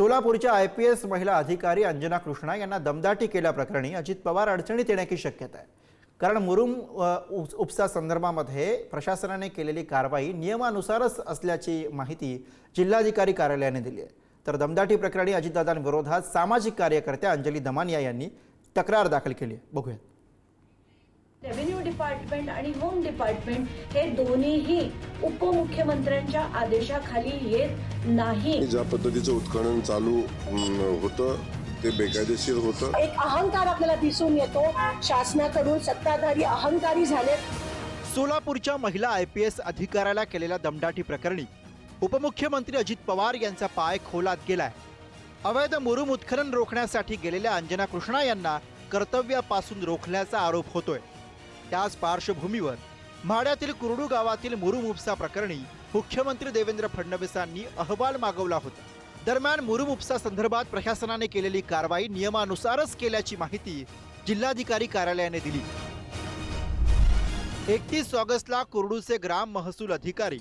सोलापूरच्या I P S महिला अधिकारी अंजना कृष्णा यांना दमदाटी केल्याप्रकरणी अजित पवार अडचणीत येण्याची शक्यता आहे. कारण मुरुम उपसा संदर्भामध्ये प्रशासनाने केलेली कारवाई नियमानुसारच असल्याची माहिती जिल्हाधिकारी कार्यालयाने दिली आहे. तर दमदाटी प्रकरणी अजितदादांविरोधात सामाजिक कार्यकर्त्या अंजली दमानिया यांनी तक्रार दाखल केली आहे. बघूयात. डिपार्टमेंट आणि होम डिपार्टमेंट हे दोन्हीही उपमुख्यमंत्र्यांच्या आदेशाखाली येत नाही. ज्या पद्धतीचं उत्खनन चालू होतं ते बेकायदेशीर होतं. एक अहंकार आपल्याला दिसून येतो. शासनाकडून सत्ताधारी अहंकारी झालेत सोलापूरच्या महिला आय पी एस अधिकाऱ्याला केलेल्या दमदाटी प्रकरणी उपमुख्यमंत्री अजित पवार यांचा पाय खोलात गेलाय. अवैध मुरुम उत्खनन रोखण्यासाठी गेलेल्या अंजना कृष्णा यांना कर्तव्यापासून रोखल्याचा आरोप होतोय. त्याच पार्श्वभूमीवर म्हाड्यातील कुरडू गावातील मुरुम उपसा प्रकरणी मुख्यमंत्री देवेंद्र फडणवीसांनी अहवाल मागवला होता. दरम्यान मुरुम उपसा संदर्भात प्रशासनाने केलेली कारवाई नियमानुसारच केल्याची माहिती जिल्हाधिकारी कार्यालयाने दिली. एकतीस ऑगस्टला कुरडूचे ग्राम महसूल अधिकारी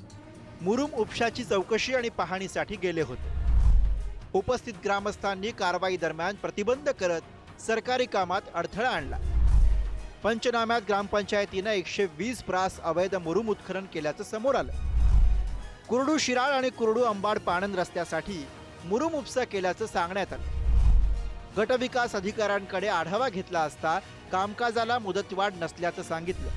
मुरुम उपशाची चौकशी आणि पाहणीसाठी गेले होते. उपस्थित ग्रामस्थांनी कारवाई दरम्यान प्रतिबंध करत सरकारी कामात अडथळा आणला. पंचनाम्यात ग्रामपंचायतीनं एकशे वीस प्रास अवैध मुरुम उत्खनन केल्याचं समोर आलं. कुरडू शिराळ आणि कुरडू अंबाड पाणंद रस्त्यासाठी मुरुम उपसा केल्याचं सांगण्यात आलं. गटविकास अधिकाऱ्यांकडे आढावा घेतला असता कामकाजाला मुदतवाढ नसल्याचं सांगितलं.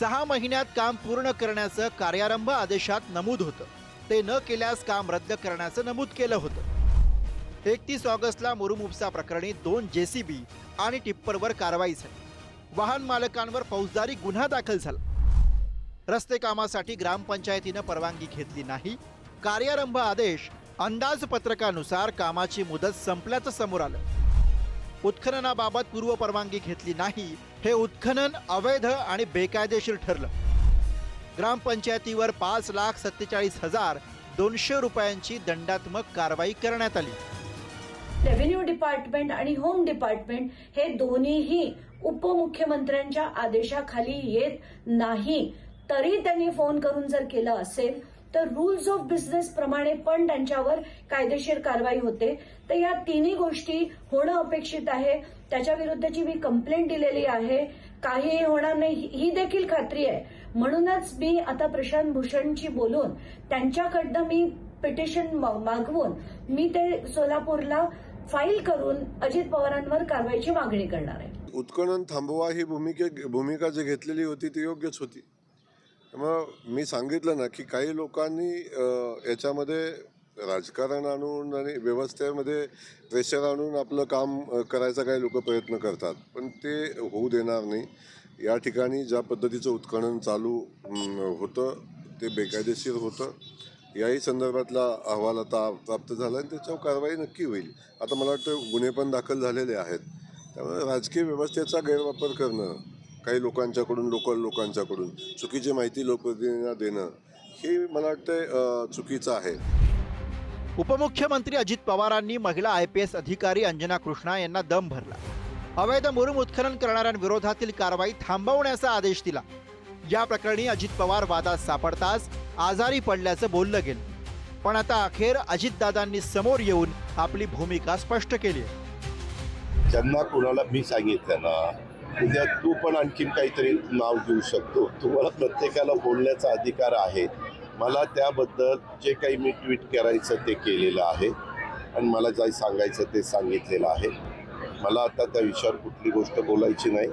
सहा महिन्यात काम पूर्ण करण्याचं कार्यारंभ आदेशात नमूद होतं. ते न केल्यास काम रद्द करण्याचं नमूद केलं होतं. एकतीस ऑगस्टला मुरुम उपसा प्रकरणी दोन जेसीबी आणि टिप्परवर कारवाई झाली. वाहन मालकांवर फौजदारी गुन्हा दाखल झाला. रस्ते कामासाठी ग्रामपंचायतीनं परवानगी घेतली नाही. कार्यारंभ आदेश अंदाजपत्रकानुसार कामाची मुदत संपल्याचं समोर आलं. उत्खननाबाबत पूर्व परवानगी घेतली नाही हे उत्खनन अवैध आणि बेकायदेशीर ठरलं. ग्रामपंचायतीवर पाच लाख सत्तेचाळीस हजार दोनशे रुपयांची दंडात्मक कारवाई करण्यात आली. रेव्हेन्यू डिपार्टमेंट आणि होम डिपार्टमेंट हे दोन्हीही उपमुख्यमंत्र्यांच्या आदेशाखाली येत नाही तरी त्यांनी फोन करून जर केलं असेल तर रुल्स ऑफ बिझनेस प्रमाणे पण त्यांच्यावर कायदेशीर कारवाई होते. तर या तिन्ही गोष्टी होणं अपेक्षित आहे. त्याच्या विरुद्धची मी कंप्लेंट दिलेली आहे. काहीही होणार नाही ही- ही देखील खात्री आहे. म्हणूनच मी आता प्रशांत भूषणची बोलून त्यांच्याकडनं मी पिटिशन मागवून मी ते सोलापूरला फाईल करून अजित पवारांवर कारवाईची मागणी करणार आहे. उत्खनन थांबवा ही भूमिके भूमिका जी घेतलेली होती ती योग्यच होती. त्यामुळं मी सांगितलं ना की काही लोकांनी याच्यामध्ये राजकारण आणून आणि व्यवस्थेमध्ये प्रेशर आणून आपलं काम करायचा काही लोक प्रयत्न करतात. पण ते होऊ देणार नाही. या ठिकाणी ज्या पद्धतीचं उत्खनन चालू होतं ते बेकायदेशीर होतं. याही संदर्भातला अहवाल आता प्राप्त झाला आणि त्याच्यावर कारवाई नक्की होईल. आता मला वाटतं गुन्हे पण दाखल झालेले आहेत. त्यामुळे राजकीय व्यवस्थेचा गैरवापर करणं काही लोकांच्याकडून लोकल लोकांच्याकडून चुकीची माहिती लोकप्रतिनिधींना देणं हे मला वाटतं चुकीचं आहे. उपमुख्यमंत्री अजित पवारांनी महिला आय पी एस अधिकारी अंजना कृष्णा यांना दम भरला. अवैध मुरुम उत्खनन करणाऱ्यांविरोधातील कारवाई थांबवण्याचा आदेश दिला. या प्रकरणी अजित पवार वादात सापडताच आजारी पडल्याचं बोललं गेलं. पण आता अखेर अजितदादांनी समोर येऊन आपली भूमिका स्पष्ट केली आहे. त्यांना कुणाला मी सांगितलं ना उद्या तू पण आणखीन काहीतरी नाव घेऊ शकतो. तुम्हाला प्रत्येकाला बोलण्याचा अधिकार आहे. मला त्याबद्दल जे काही मी ट्विट करायचं ते केलेलं आहे. आणि मला जे सांगायचं ते सांगितलेलं आहे. मला आता त्या विषयावर कुठली गोष्ट बोलायची नाही.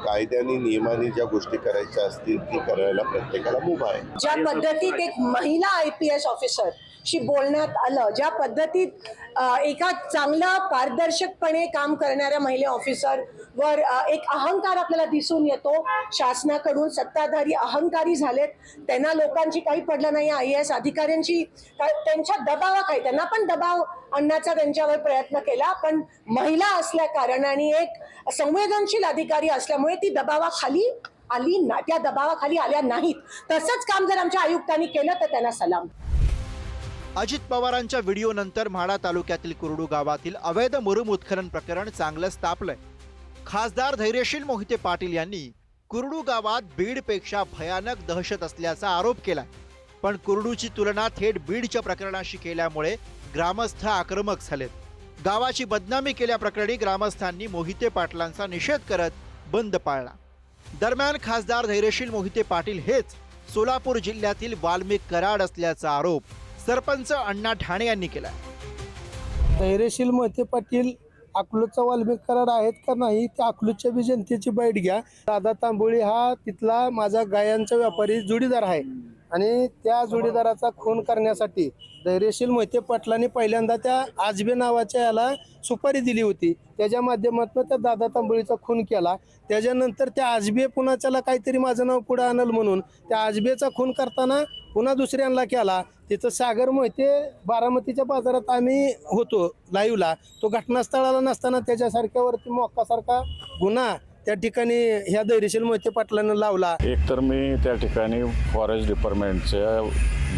कायद्याने नियमाने ज्या गोष्टी करायच्या असतील ती करायला प्रत्येकाला मुभा आहे. ज्या पद्धतीत एक महिला आय पी एस ऑफिसर शी बोलण्यात आलं ज्या पद्धतीत एका चांगल्या पारदर्शकपणे काम करणाऱ्या महिला ऑफिसर वर एक अहंकार आपल्याला दिसून येतो. शासनाकडून सत्ताधारी अहंकारी झालेत. त्यांना लोकांची काही पडलं नाही. आय एस अधिकाऱ्यांची काय- त्यांच्या दबावाखाली त्यांना पण दबाव आणण्याचा त्यांच्यावर प्रयत्न केला पण महिला असल्या कारणाने एक संवेदनशील अधिकारी असल्यामुळे ती दबावाखाली आली ना त्या दबावाखाली आल्या नाहीत. तसंच काम जर आमच्या आयुक्तांनी केलं तर त्यांना सलाम. अजित पवारांच्या व्हिडिओ नंतर म्हाडा तालुक्यातील कुरडू गावातील अवैध मुरुम उत्खनन प्रकरण चांगलंच तापलंय. खासदार धैर्यशील मोहिते पाटील यांनी कुरडू गावात बीडपेक्षा भयानक दहशत असल्याचा आरोप केलाय. पण कुरडूची तुलना थेट बीडच्या प्रकरणाशी केल्यामुळे ग्रामस्थ आक्रमक झालेत. गावाची बदनामी केल्याप्रकरणी ग्रामस्थांनी मोहिते पाटलांचा निषेध करत बंद पाळला. दरम्यान खासदार धैर्यशील मोहिते पाटील हेच सोलापूर जिल्ह्यातील वाल्मिक कराड असल्याचा आरोप सरपंच अण्णा ठाणे यांनी केला धैर्यशील मोहिते पाटील अकलूजचा वाल्मिक कराड आहेत का नाही त्या अकलूजच्या बी जनतेची बैठ घ्या. दादा तांबोळी हा तिथला माझा गायांचा व्यापारी जोडीदार आहे. आणि त्या जोडीदाराचा खून करण्यासाठी धैर्यशील मोहिते पाटलांनी पहिल्यांदा त्या आजबे नावाच्या याला सुपारी दिली होती. त्याच्या माध्यमातून त्या दादा तांबोळीचा खून केला. त्याच्यानंतर त्या आजबे पुन्हा त्याला काहीतरी माझं नाव पुढे आणल म्हणून त्या आजबेचा खून करताना पुन्हा दुसऱ्यांना केला. तिथं सागर मोहिते बारामतीच्या बाजारात आम्ही होतो लाईव्हला तो घटनास्थळाला नसताना त्याच्यासारख्यावरती मोक्कासारखा गुन्हा त्या ठिकाणी ह्या धैर्यशील मोहिते पाटलांना लावला. एक तर मी त्या ठिकाणी फॉरेस्ट डिपार्टमेंटच्या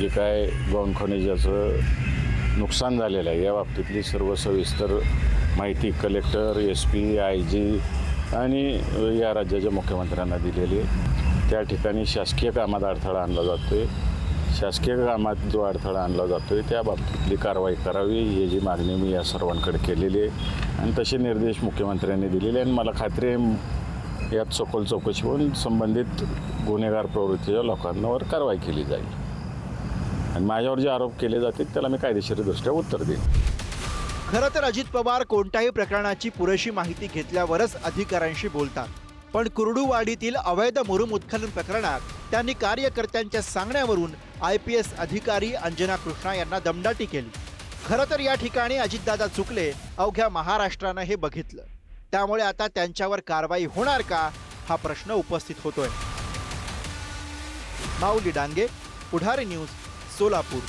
जे काय गौण खनिजाचं नुकसान झालेलं आहे या बाबतीतली सर्व सविस्तर माहिती collector S P I G आणि या राज्याच्या मुख्यमंत्र्यांना दिलेली त्या ठिकाणी शासकीय कामात अडथळा आणला जातो आहे शासकीय कामात जो अडथळा आणला जातो आहे त्या बाबतीतली कारवाई करावी ही जी मागणी मी या सर्वांकडे केलेली आहे. आणि तसे निर्देश मुख्यमंत्र्यांनी दिलेले आणि मला खात्री आहे यात सखोल चौकशी होऊन संबंधित गुन्हेगार प्रवृत्तीच्या लोकांवर कारवाई केली जाईल. आणि माझ्यावर जे आरोप केले जातील त्याला मी कायदेशीरदृष्ट्या उत्तर देईन. खरं तर अजित पवार कोणत्याही प्रकरणाची पुरेशी माहिती घेतल्यावरच अधिकाऱ्यांशी बोलतात. पण कुर्डुवाडीतील अवैध मुरुम उत्खनन प्रकरणात त्यांनी कार्यकर्त्यांच्या सांगण्यावरून आय पी एस अधिकारी अंजना कृष्णा यांना दमदाटी केली. खरं तर या ठिकाणी अजितदादा चुकले अवघ्या महाराष्ट्रानं हे बघितलं. त्यामुळे आता त्यांच्यावर कारवाई होणार का हा प्रश्न उपस्थित होतोय. माऊली डांगे पुढारी न्यूज सोलापूर.